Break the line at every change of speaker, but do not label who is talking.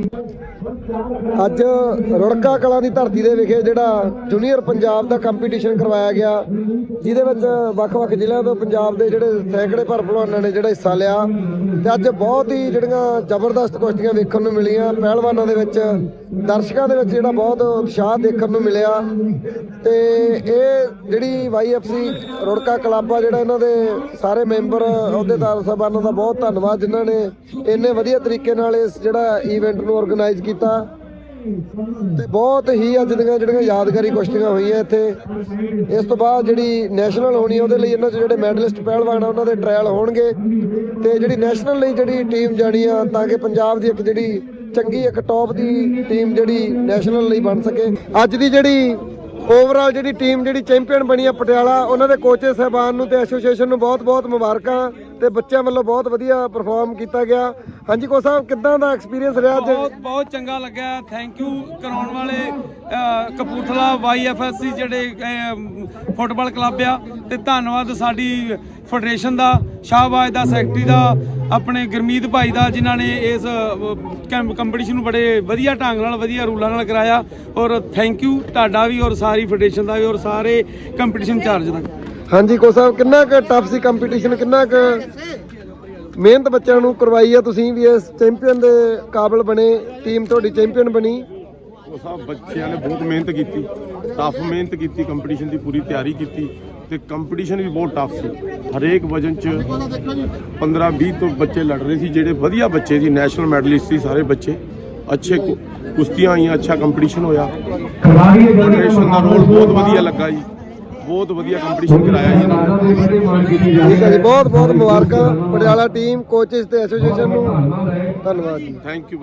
you know ਅੱਜ ਰੁੜਕਾ ਕਲਾਂ ਦੀ ਧਰਤੀ ਦੇ ਵਿਖੇ ਜਿਹੜਾ ਜੂਨੀਅਰ ਪੰਜਾਬ ਦਾ ਕੰਪੀਟੀਸ਼ਨ ਕਰਵਾਇਆ ਗਿਆ, ਜਿਹਦੇ ਵਿੱਚ ਵੱਖ-ਵੱਖ ਜ਼ਿਲ੍ਹਿਆਂ ਤੋਂ ਪੰਜਾਬ ਦੇ ਜਿਹੜੇ ਸੈਂਕੜੇ ਭਰ ਭਲਵਾਨਾਂ ਨੇ ਜਿਹੜਾ ਹਿੱਸਾ ਲਿਆ। ਤੇ ਅੱਜ ਬਹੁਤ ਹੀ ਜਿਹੜੀਆਂ ਜ਼ਬਰਦਸਤ ਕੁਸ਼ਤੀਆਂ ਵੇਖਣ ਨੂੰ ਮਿਲੀਆਂ। ਪਹਿਲਵਾਨਾਂ ਦੇ ਵਿੱਚ, ਦਰਸ਼ਕਾਂ ਦੇ ਵਿੱਚ ਜਿਹੜਾ ਬਹੁਤ ਉਤਸ਼ਾਹ ਦੇਖਣ ਨੂੰ ਮਿਲਿਆ। ਤੇ ਇਹ ਜਿਹੜੀ ਵਾਈਐਫਸੀ ਰੁੜਕਾ ਕਲੱਬ ਆ, ਜਿਹੜਾ ਇਹਨਾਂ ਦੇ ਸਾਰੇ ਮੈਂਬਰ, ਅਹੁਦੇਦਾਰ ਸਾਹਿਬਾਨਾਂ ਦਾ ਬਹੁਤ ਧੰਨਵਾਦ, ਜਿਨ੍ਹਾਂ ਨੇ ਇੰਨੇ ਵਧੀਆ ਤਰੀਕੇ ਨਾਲ ਇਸ ਜਿਹੜਾ ਇਵੈਂਟ ਨੂੰ ਆਰਗੇਨਾਈਜ਼ ਕੀਤਾ। ਤੇ ਬਹੁਤ ਹੀ ਅੱਜ ਦੀਆਂ ਜਿਹੜੀਆਂ ਯਾਦਗਾਰੀ ਕੁਸ਼ਤੀਆਂ ਹੋਈਆਂ ਇੱਥੇ, ਇਸ ਤੋਂ ਬਾਅਦ ਜਿਹੜੀ ਨੈਸ਼ਨਲ ਹੋਣੀ ਉਹਦੇ ਲਈ ਇਹਨਾਂ 'ਚ ਜਿਹੜੇ ਮੈਡਲਿਸਟ ਪਹਿਲਵਾਨ ਆ, ਉਹਨਾਂ ਦੇ ਟ੍ਰਾਇਲ ਹੋਣਗੇ। ਤੇ ਜਿਹੜੀ ਨੈਸ਼ਨਲ ਲਈ ਜਿਹੜੀ ਟੀਮ ਜਾਣੀ ਆ, ਤਾਂ ਕਿ ਪੰਜਾਬ ਦੀ ਇੱਕ ਜਿਹੜੀ ਚੰਗੀ, ਇੱਕ ਟੌਪ ਦੀ ਟੀਮ ਜਿਹੜੀ ਨੈਸ਼ਨਲ ਲਈ ਬਣ ਸਕੇ। ਅੱਜ ਦੀ ਜਿਹੜੀ ਓਵਰਆਲ ਜਿਹੜੀ ਟੀਮ ਜਿਹੜੀ ਚੈਂਪੀਅਨ ਬਣੀ ਆ ਪਟਿਆਲਾ ਉਹਨਾਂ ਦੇ ਕੋਚੇ ਸਹਿਬਾਨ ਨੂੰ ਤੇ ਐਸੋਸੀਏਸ਼ਨ ਨੂੰ ਬਹੁਤ-ਬਹੁਤ ਮੁਬਾਰਕਾਂ ਤੇ ਬੱਚਿਆਂ ਵੱਲੋਂ ਬਹੁਤ ਵਧੀਆ ਪਰਫਾਰਮ ਕੀਤਾ ਗਿਆ। ਹਾਂਜੀ ਕੋ ਸਾਹਿਬ ਕਿੱਦਾਂ ਦਾ ਐਕਸਪੀਰੀਅੰਸ ਰਿਹਾ ਅੱਜ?
ਬਹੁਤ ਬਹੁਤ ਚੰਗਾ ਲੱਗਾ ਥੈਂਕ ਯੂ ਕਰਾਉਣ ਵਾਲੇ ਅਹ, ਕਪੂਰਥਲਾ ਵਾਈਐਫਐਸਸੀ ਜਿਹੜੇ ਫੁੱਟਬਾਲ ਕਲੱਬ ਆ ਤੇ ਧੰਨਵਾਦ ਸਾਡੀ ਫੈਡਰੇਸ਼ਨ ਦਾ। ਸ਼ਾਹਬਾਜ਼ ਦਾ ਸੈਕਟਰੀ ਦਾ ਆਪਣੇ ਗੁਰਮੀਤ ਭਾਈ ਦਾ ਜਿਨ੍ਹਾਂ ਨੇ ਇਸ ਕੰਪੀਟੀਸ਼ਨ ਨੂੰ ਬੜੇ ਵਧੀਆ ਢੰਗ ਨਾਲ ਵਧੀਆ ਰੂਲਾਂ ਨਾਲ ਕਰਾਇਆ। ਔਰ ਥੈਂਕ ਯੂ ਤੁਹਾਡਾ ਵੀ ਔਰ ਸਾਰੀ ਫੈਡਰੇਸ਼ਨ ਦਾ ਵੀ ਔਰ ਸਾਰੇ ਕੰਪੀਟੀਸ਼ਨ ਚਾਰਜ ਦਾ।
ਹਾਂਜੀ ਕੋ ਸਾਹਿਬ ਕਿੰਨਾ ਕੁ ਟਫ ਸੀ ਕੰਪੀਟੀਸ਼ਨ ਕਿੰਨਾ ਕੁ ਮਿਹਨਤ ਬੱਚਿਆਂ ਨੂੰ ਕਰਵਾਈ ਆ ਤੁਸੀਂ ਵੀ ਇਸ ਚੈਂਪੀਅਨ ਦੇ ਕਾਬਿਲ ਬਣੇ ਟੀਮ ਤੁਹਾਡੀ ਚੈਂਪੀਅਨ ਬਣੀ?
ਉਹ ਸਭ ਬੱਚਿਆਂ ਨੇ ਬਹੁਤ ਮਿਹਨਤ ਕੀਤੀ। ਟਫ ਮਿਹਨਤ ਕੀਤੀ ਕੰਪੀਟੀਸ਼ਨ ਦੀ ਪੂਰੀ ਤਿਆਰੀ ਕੀਤੀ। ਤੇ ਕੰਪੀਟੀਸ਼ਨ ਵੀ ਬਹੁਤ ਟਫ ਸੀ। ਹਰੇਕ ਵਜਨ ਚ 15 20 ਤੋਂ ਬੱਚੇ ਲੜ ਰਹੇ ਸੀ ਜਿਹੜੇ ਵਧੀਆ ਬੱਚੇ ਸੀ ਨੈਸ਼ਨਲ ਮੈਡਲਿਸਟ ਸੀ ਸਾਰੇ ਬੱਚੇ। ਅੱਛੇ ਕੁਸ਼ਤੀਆਂ ਆਈਆਂ ਅੱਛਾ ਕੰਪੀਟੀਸ਼ਨ ਹੋਇਆ। ਫੈਡਰੇਸ਼ਨ ਦਾ ਰੋਲ ਬਹੁਤ ਵਧੀਆ ਲੱਗਾ ਜੀ। ਬਹੁਤ ਵਧੀਆ ਕੰਪੀਟੀਸ਼ਨ ਕਰਾਇਆ ਜੀ
ਠੀਕ ਹੈ ਜੀ ਬਹੁਤ ਬਹੁਤ ਮੁਬਾਰਕਾਂ। ਪਟਿਆਲਾ ਟੀਮ ਕੋਚਿਸ ਤੇ ਐਸੋਸੀਏਸ਼ਨ ਨੂੰ। ਧੰਨਵਾਦ ਜੀ।
Thank you